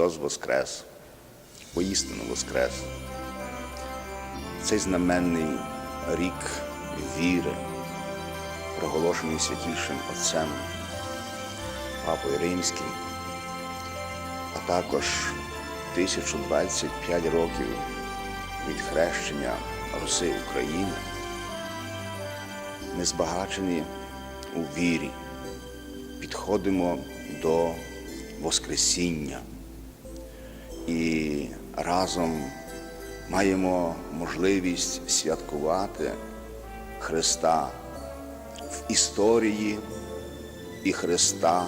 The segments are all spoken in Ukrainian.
Христос Воскрес, поістину Воскрес. Цей знаменний рік віри, проголошений святішим Отцем, Папою Римським, а також 1025 років від хрещення Руси України, ми збагачені у вірі, підходимо до Воскресіння і разом маємо можливість святкувати Христа в історії і Христа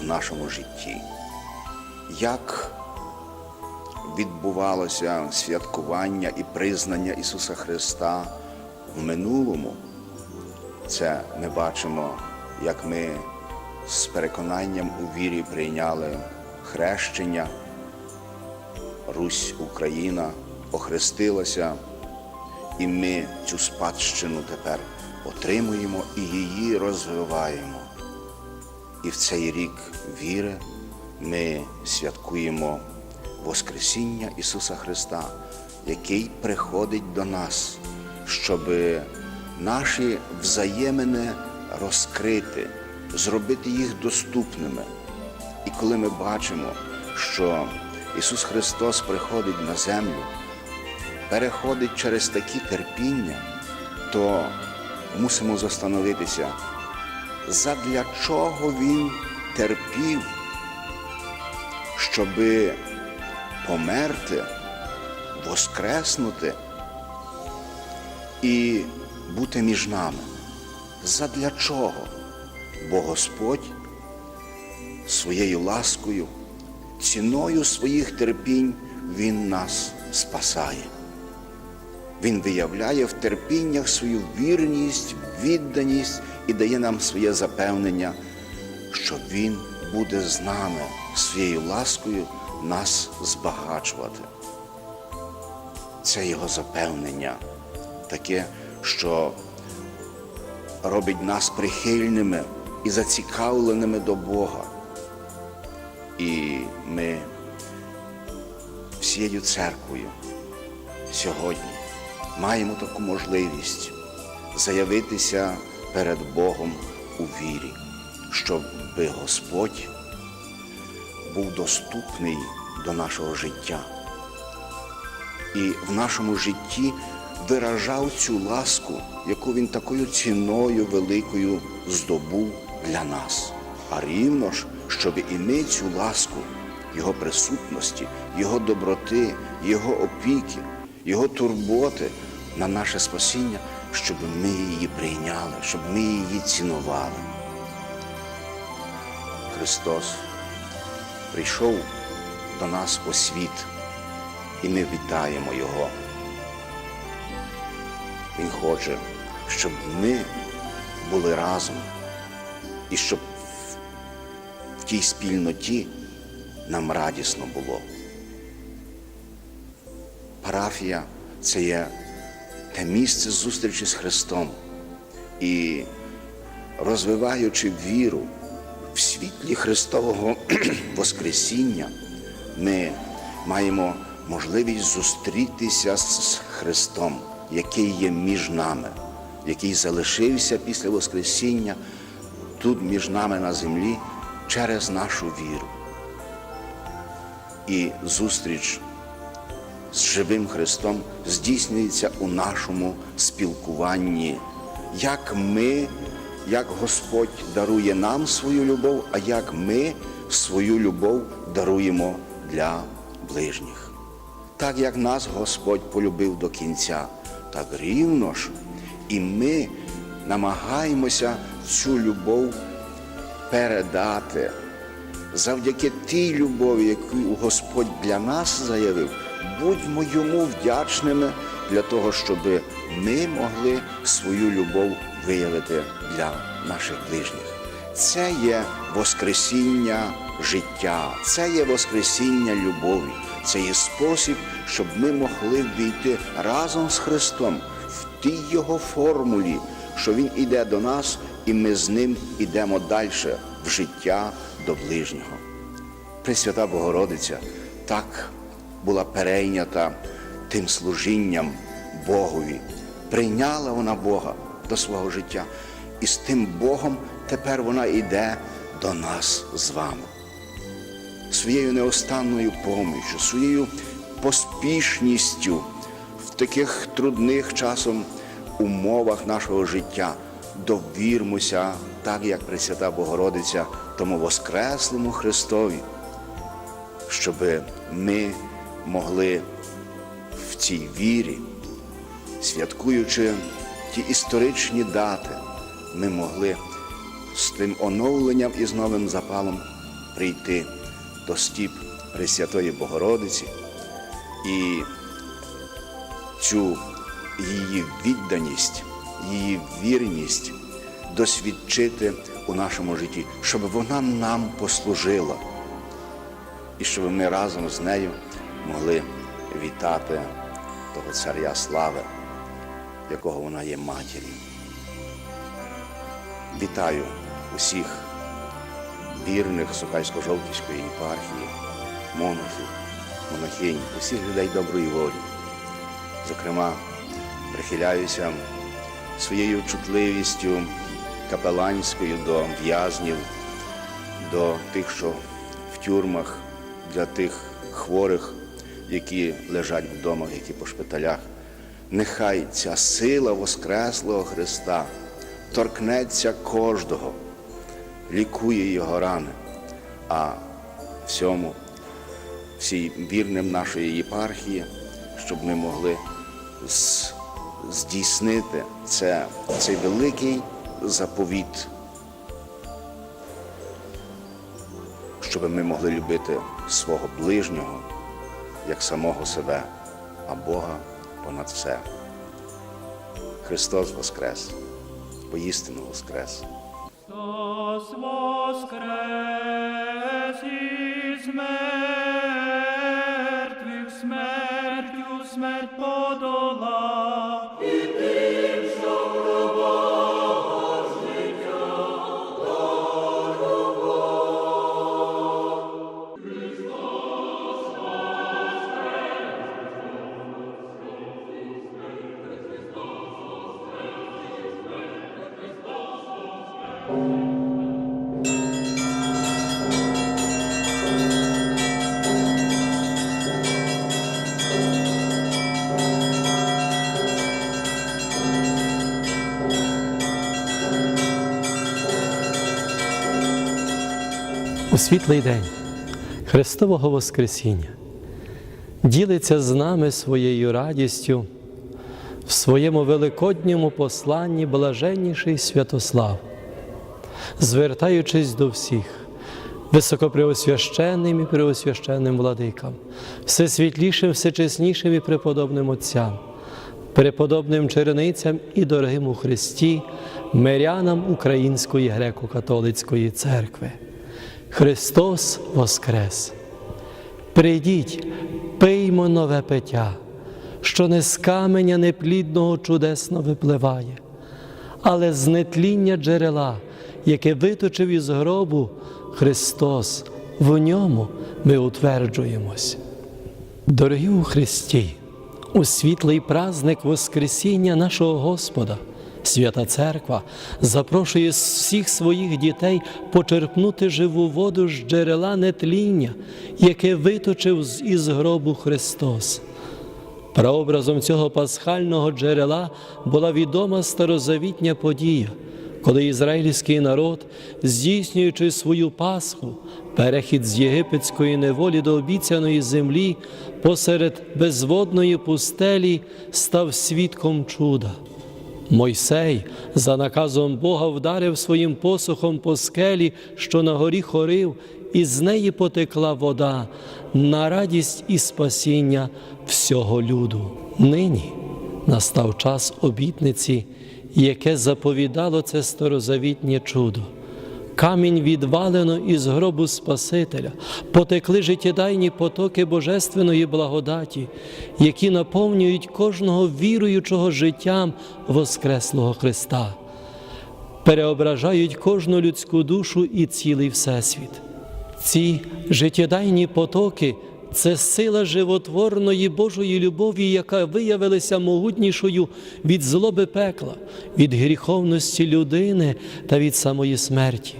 в нашому житті. Як відбувалося святкування і признання Ісуса Христа в минулому, це ми бачимо, як ми з переконанням у вірі прийняли хрещення. Русь Україна охрестилася, і ми цю спадщину тепер отримуємо і її розвиваємо. І в цей рік віри ми святкуємо Воскресіння Ісуса Христа, який приходить до нас, щоб наші взаємини розкрити, зробити їх доступними. І коли ми бачимо, що Ісус Христос приходить на землю, переходить через такі терпіння, то мусимо застановитися, задля чого Він терпів, щоби померти, воскреснути і бути між нами. Задля чого? Бо Господь своєю ласкою, ціною своїх терпінь Він нас спасає. Він виявляє в терпіннях свою вірність, відданість і дає нам своє запевнення, що Він буде з нами своєю ласкою нас збагачувати. Це його запевнення таке, що робить нас прихильними і зацікавленими до Бога. І ми всією церквою сьогодні маємо таку можливість заявитися перед Богом у вірі, щоб Господь був доступний до нашого життя. І в нашому житті виражав цю ласку, яку він такою ціною великою здобув для нас. А рівно ж, щоб і ми цю ласку Його присутності, Його доброти, Його опіки, Його турботи на наше спасіння, щоб ми її прийняли, щоб ми її цінували. Христос прийшов до нас у світ, і ми вітаємо Його. Він хоче, щоб ми були разом і щоб тій спільноті нам радісно було. Парафія це є те місце зустрічі з Христом і розвиваючи віру в світлі Христового Воскресіння, ми маємо можливість зустрітися з Христом, який є між нами, який залишився після Воскресіння тут між нами на землі через нашу віру. І зустріч з живим Христом здійснюється у нашому спілкуванні, як ми, як Господь дарує нам свою любов, а як ми свою любов даруємо для ближніх. Так як нас Господь полюбив до кінця, так рівно ж і ми намагаємося цю любов передати завдяки тій любові, яку Господь для нас заявив, будьмо йому вдячними для того, щоб ми могли свою любов виявити для наших ближніх. Це є Воскресіння життя, це є Воскресіння любові, це є спосіб, щоб ми могли війти разом з Христом в тій Його формулі, що Він іде до нас, і ми з ним ідемо далі в життя до ближнього. Пресвята Богородиця так була перейнята тим служінням Богові. Прийняла вона Бога до свого життя, і з тим Богом тепер вона йде до нас з вами. Своєю неостанною поміччю, своєю поспішністю в таких трудних часом умовах нашого життя довірмося, так як Пресвята Богородиця, тому Воскреслому Христові, щоб ми могли в цій вірі, святкуючи ті історичні дати, ми могли з тим оновленням і з новим запалом прийти до стіп Пресвятої Богородиці і цю її відданість, її вірність досвідчити у нашому житті, щоб вона нам послужила, і щоб ми разом з нею могли вітати того царя слави, якого вона є матір'ю. Вітаю усіх вірних Сокальсько-Жовківської єпархії, монахів, монахинь, усіх людей доброї волі. Зокрема, прихиляюся своєю чутливістю капеланською до в'язнів, до тих, що в тюрмах, для тих хворих, які лежать вдома, які по шпиталях. Нехай ця сила Воскреслого Христа торкнеться кожного, лікує його рани, а всьому, всій вірним нашої єпархії, щоб ми могли з- здійснити це, цей великий заповіт, щоб ми могли любити свого ближнього як самого себе, а Бога понад все. Христос Воскрес, поістину Воскрес. Христос воскрес із мертвих, Світлий день Христового Воскресіння ділиться з нами своєю радістю в своєму великодньому посланні блаженніший Святослав, звертаючись до всіх, високопреосвященним і преосвященним владикам, всесвітлішим, всечеснішим і преподобним отцям, преподобним череницям і дорогим у Христі, мирянам Української греко-католицької церкви. Христос Воскрес! Прийдіть, пиймо нове пиття, що не з каменя неплідного чудесно випливає, але з нетління джерела, яке виточив із гробу Христос, в ньому ми утверджуємось. Дорогі у Христі, у світлий праздник Воскресіння нашого Господа, Свята Церква запрошує всіх своїх дітей почерпнути живу воду з джерела нетління, яке виточив із гробу Христос. Прообразом цього пасхального джерела була відома старозавітня подія, коли ізраїльський народ, здійснюючи свою Пасху, перехід з єгипетської неволі до обіцяної землі посеред безводної пустелі, став свідком чуда. Мойсей за наказом Бога вдарив своїм посохом по скелі, що на горі хорив, і з неї потекла вода на радість і спасіння всього люду. Нині настав час обітниці, яке заповідало це старозавітнє чудо. Камінь відвалено із гробу Спасителя, потекли життєдайні потоки Божественної благодаті, які наповнюють кожного віруючого життям Воскреслого Христа, переображають кожну людську душу і цілий Всесвіт. Ці життєдайні потоки це сила животворної Божої любові, яка виявилася могутнішою від злоби пекла, від гріховності людини та від самої смерті.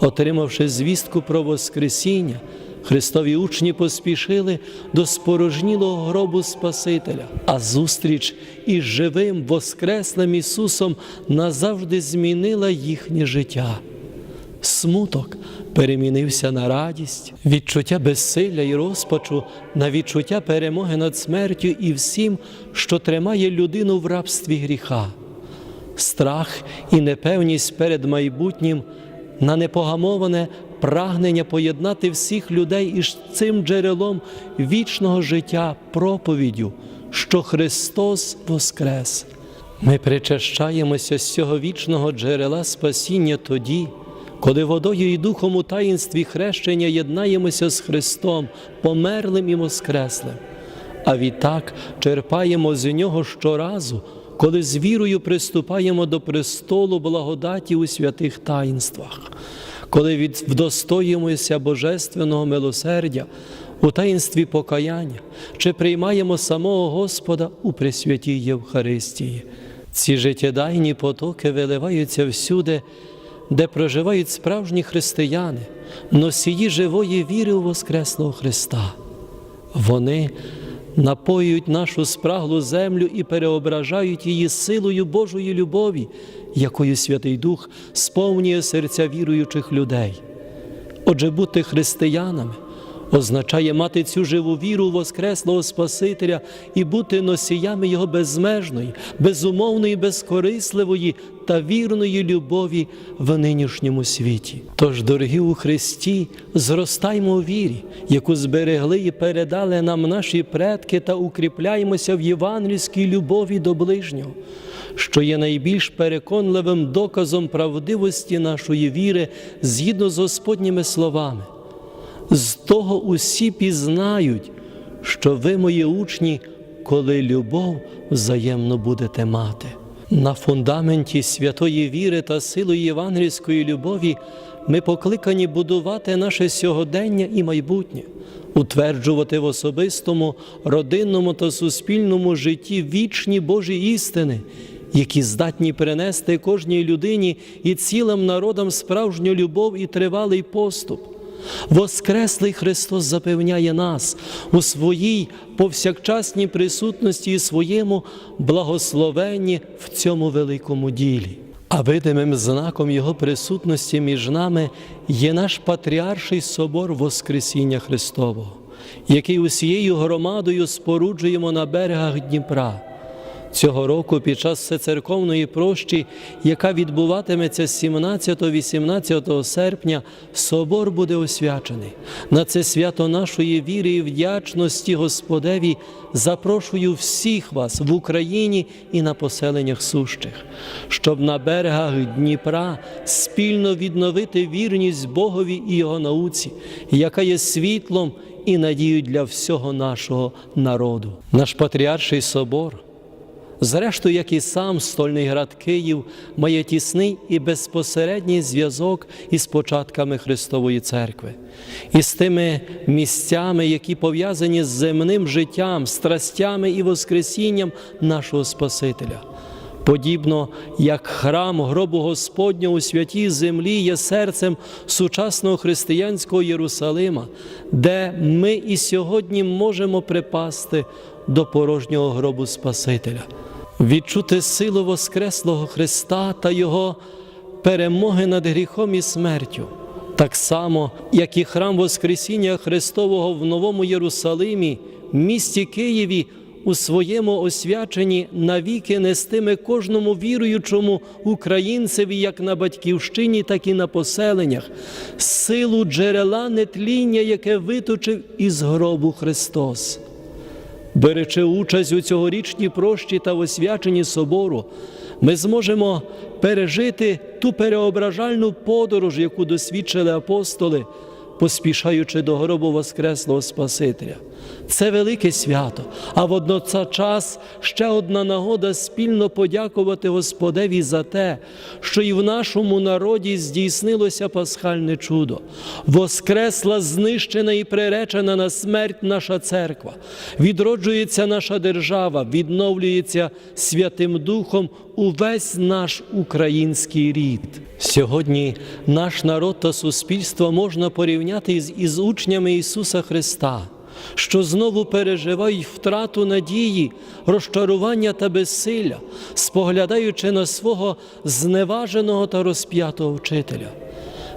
Отримавши звістку про Воскресіння, Христові учні поспішили до спорожнілого гробу Спасителя, а зустріч із живим Воскреслим Ісусом назавжди змінила їхнє життя. Смуток перемінився на радість, відчуття безсилля і розпачу на відчуття перемоги над смертю і всім, що тримає людину в рабстві гріха. Страх і непевність перед майбутнім на непогамоване прагнення поєднати всіх людей із цим джерелом вічного життя проповіддю, що Христос Воскрес. Ми причащаємося з цього вічного джерела спасіння тоді, коли водою і духом у таїнстві хрещення єднаємося з Христом, померлим і воскреслим. А відтак черпаємо з нього щоразу, коли з вірою приступаємо до престолу благодаті у святих таїнствах, коли вдостоїмося божественного милосердя у таїнстві покаяння, чи приймаємо самого Господа у Пресвятій Євхаристії. Ці життєдайні потоки виливаються всюди, де проживають справжні християни, носії живої віри у Воскреслого Христа. Вони напоюють нашу спраглу землю і переображають її силою Божої любові, якою Святий Дух сповнює серця віруючих людей. Отже, бути християнами означає мати цю живу віру Воскреслого Спасителя і бути носіями Його безмежної, безумовної, безкорисливої та вірної любові в нинішньому світі. Тож, дорогі у Христі, зростаймо у вірі, яку зберегли і передали нам наші предки, та укріпляємося в євангельській любові до ближнього, що є найбільш переконливим доказом правдивості нашої віри згідно з Господніми словами. З того усі пізнають, що ви, мої учні, коли любов взаємно будете мати. На фундаменті святої віри та силою євангельської любові ми покликані будувати наше сьогодення і майбутнє, утверджувати в особистому, родинному та суспільному житті вічні Божі істини, які здатні принести кожній людині і цілим народам справжню любов і тривалий поступ. Воскреслий Христос запевняє нас у своїй повсякчасній присутності і своєму благословенні в цьому великому ділі. А видимим знаком Його присутності між нами є наш патріарший собор Воскресіння Христового, який усією громадою споруджуємо на берегах Дніпра. Цього року під час всецерковної прощі, яка відбуватиметься 17-18 серпня, собор буде освячений. На це свято нашої віри і вдячності Господеві запрошую всіх вас в Україні і на поселеннях сущих, щоб на берегах Дніпра спільно відновити вірність Богові і Його науці, яка є світлом і надією для всього нашого народу. Наш патріарший собор. Зрештою, як і сам стольний град Київ має тісний і безпосередній зв'язок із початками Христової Церкви, і з тими місцями, які пов'язані з земним життям, страстями і Воскресінням нашого Спасителя. Подібно як храм гробу Господнього у святій землі є серцем сучасного християнського Єрусалима, де ми і сьогодні можемо припасти до порожнього гробу Спасителя, відчути силу Воскреслого Христа та Його перемоги над гріхом і смертю. Так само, як і храм Воскресіння Христового в Новому Єрусалимі, місті Києві, у своєму освяченні навіки нестиме кожному віруючому українцеві як на батьківщині, так і на поселеннях, силу джерела нетління, яке виточив із гробу Христос. Беречи участь у цьогорічній прощі та освяченні собору, ми зможемо пережити ту переображальну подорож, яку досвідчили апостоли, поспішаючи до гробу Воскреслого Спасителя. Це велике свято, а водночас ще одна нагода спільно подякувати Господеві за те, що і в нашому народі здійснилося пасхальне чудо. Воскресла знищена і приречена на смерть наша церква, відроджується наша держава, відновлюється Святим Духом увесь наш український рід. Сьогодні наш народ та суспільство можна порівняти із, із учнями Ісуса Христа, що знову переживають втрату надії, розчарування та безсилля, споглядаючи на свого зневаженого та розп'ятого вчителя.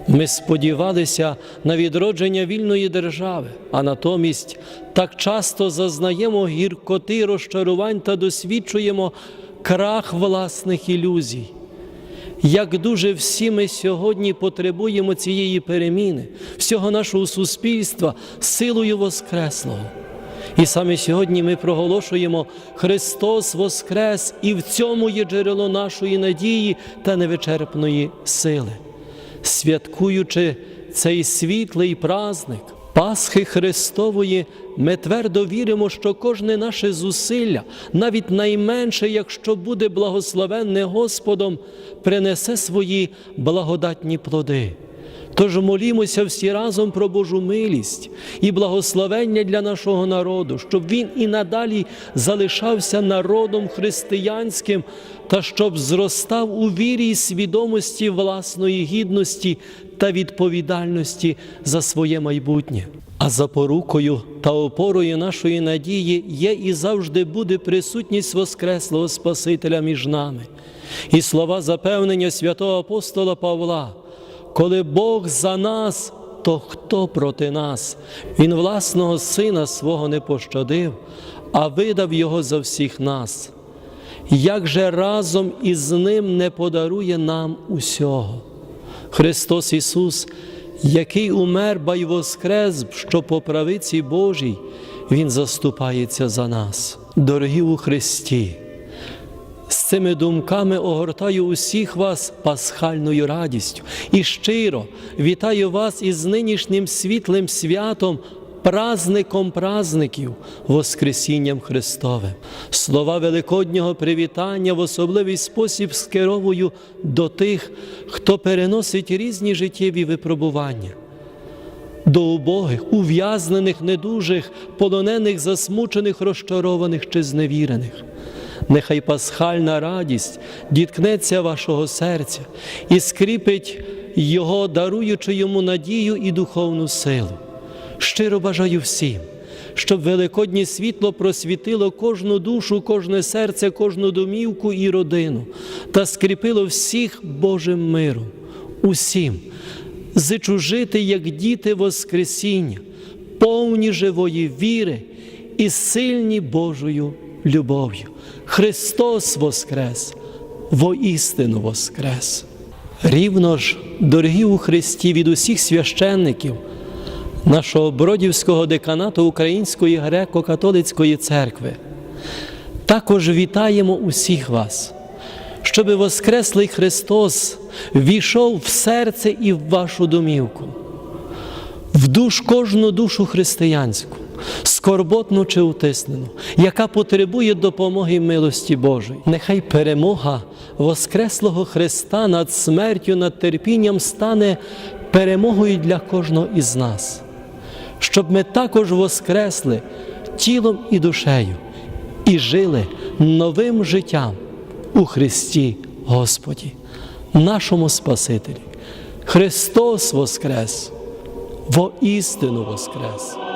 Ми сподівалися на відродження вільної держави, а натомість так часто зазнаємо гіркоти розчарувань та досвідчуємо крах власних ілюзій. Як дуже всі ми сьогодні потребуємо цієї переміни, всього нашого суспільства силою Воскреслого. І саме сьогодні ми проголошуємо Христос Воскрес, і в цьому є джерело нашої надії та невичерпної сили. Святкуючи цей світлий праздник Пасхи Христової, ми твердо віримо, що кожне наше зусилля, навіть найменше, якщо буде благословенне Господом, принесе свої благодатні плоди. Тож молімося всі разом про Божу милість і благословення для нашого народу, щоб він і надалі залишався народом християнським та щоб зростав у вірі і свідомості власної гідності та відповідальності за своє майбутнє. А запорукою та опорою нашої надії є і завжди буде присутність Воскреслого Спасителя між нами. І слова запевнення святого апостола Павла. Коли Бог за нас, то хто проти нас? Він власного сина свого не пощадив, а видав його за всіх нас. Як же разом із ним не подарує нам усього? Христос Ісус, який умер, ба й воскрес, що по правиці Божій, Він заступається за нас. Дорогі у Христі! З цими думками огортаю усіх вас пасхальною радістю і щиро вітаю вас із нинішнім світлим святом, празником празників, Воскресінням Христовим. Слова Великоднього привітання в особливий спосіб скеровую до тих, хто переносить різні життєві випробування до убогих, ув'язнених, недужих, полонених, засмучених, розчарованих чи зневірених. Нехай пасхальна радість діткнеться вашого серця і скріпить його, даруючи йому надію і духовну силу. Щиро бажаю всім, щоб великоднє світло просвітило кожну душу, кожне серце, кожну домівку і родину та скріпило всіх Божим миром, усім зичу жити, як діти Воскресіння, повні живої віри і сильні Божою любов'ю. Христос Воскрес, воістину Воскрес. Рівно ж, дорогі у Христі від усіх священників нашого Бродівського деканату Української греко-католицької церкви. Також вітаємо усіх вас, щоби Воскреслий Христос війшов в серце і в вашу домівку, в душ кожну душу християнську, скорботну чи утиснену, яка потребує допомоги і милості Божої. Нехай перемога Воскреслого Христа над смертю, над терпінням стане перемогою для кожного із нас, щоб ми також воскресли тілом і душею і жили новим життям у Христі Господі, нашому Спасителі. Христос Воскрес, воістину Воскрес!